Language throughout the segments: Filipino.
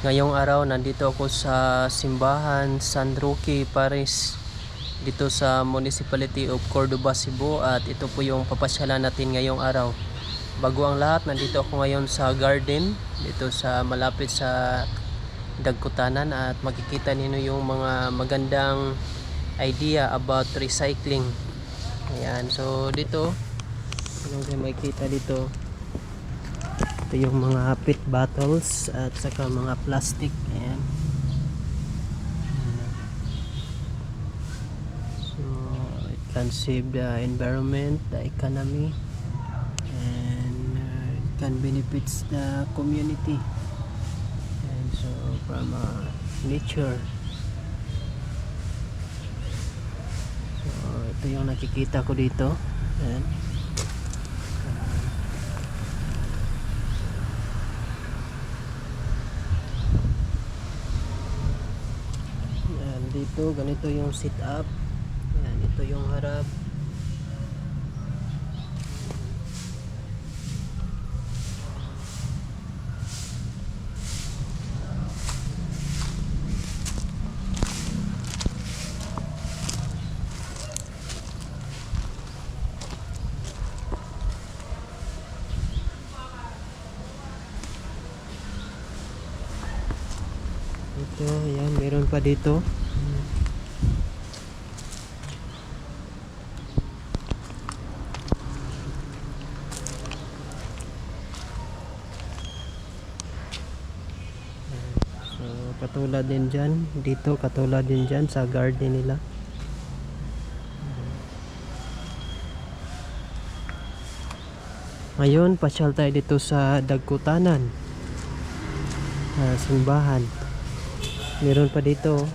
Ngayong araw nandito ako sa simbahan San Roque, Paris dito sa Municipality of Cordoba, Cebu at ito po yung papasyalan natin ngayong araw. Bago ang lahat, nandito ako ngayon sa garden dito sa malapit sa Dagkutanan at makikita ninyo yung mga magandang idea about recycling. Ayan, so dito, kayo makikita dito? Ito yung mga pit bottles at saka mga plastic. Ayan. So, it can save the environment, the economy, and uh, it can benefits the community. And so, from uh, nature. So, ito yung nakikita ko dito. Ayan. Yan, dito ganito yung sit up. Yan, ito yung harap. Ito, yan, meron pa dito. So, katulad din dyan. Dito, katulad din dyan sa garden nila. Ngayon, pasyal tayo dito sa Dagkutanan. Ah, simbahan. Meron pa dito.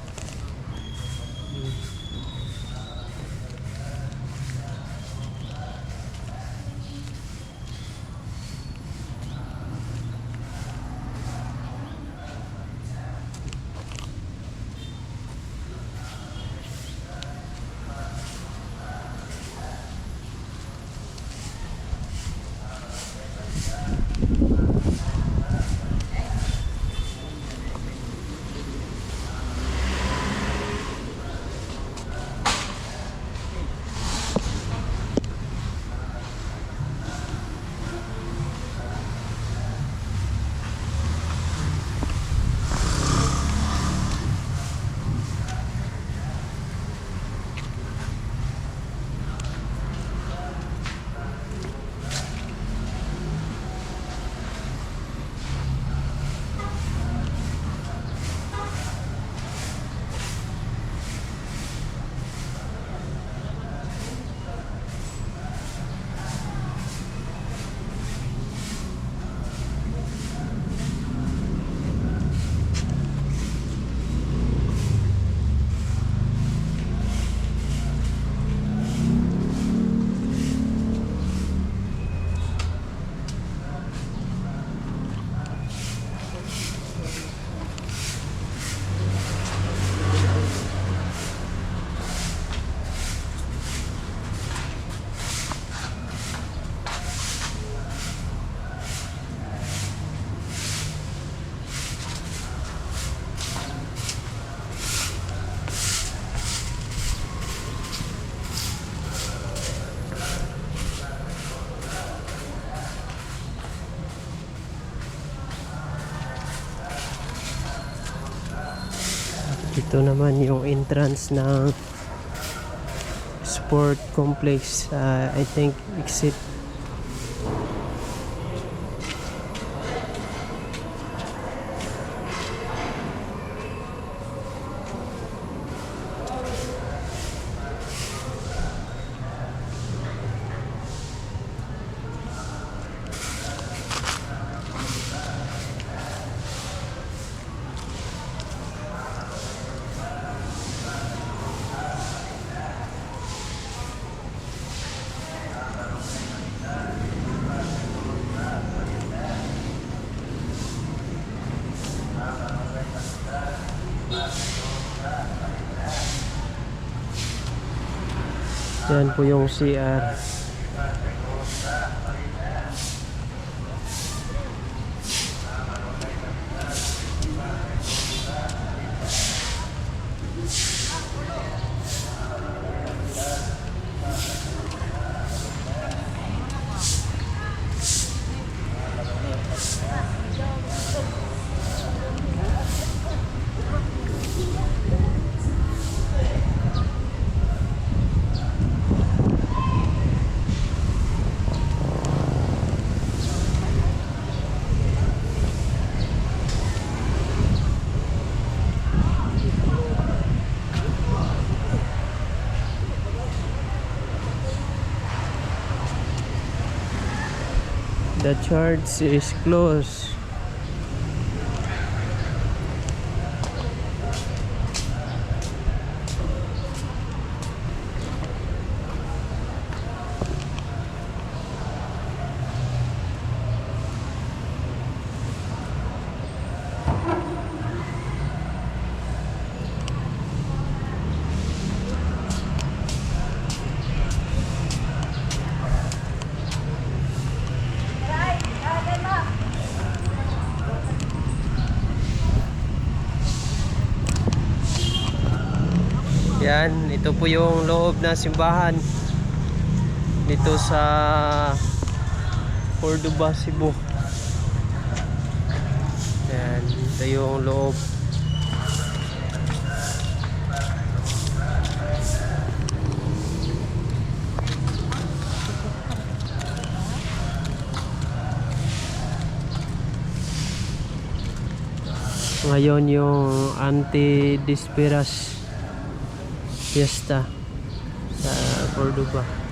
Ito naman yung entrance ng sport complex. Ah, I think exit Yan po yung CR. The church is closed. Yan, ito po yung loob na simbahan dito sa Cordoba, Cebu. Yan, ito yung loob. Ngayon yung anti-disperas fiesta sa Cordoba.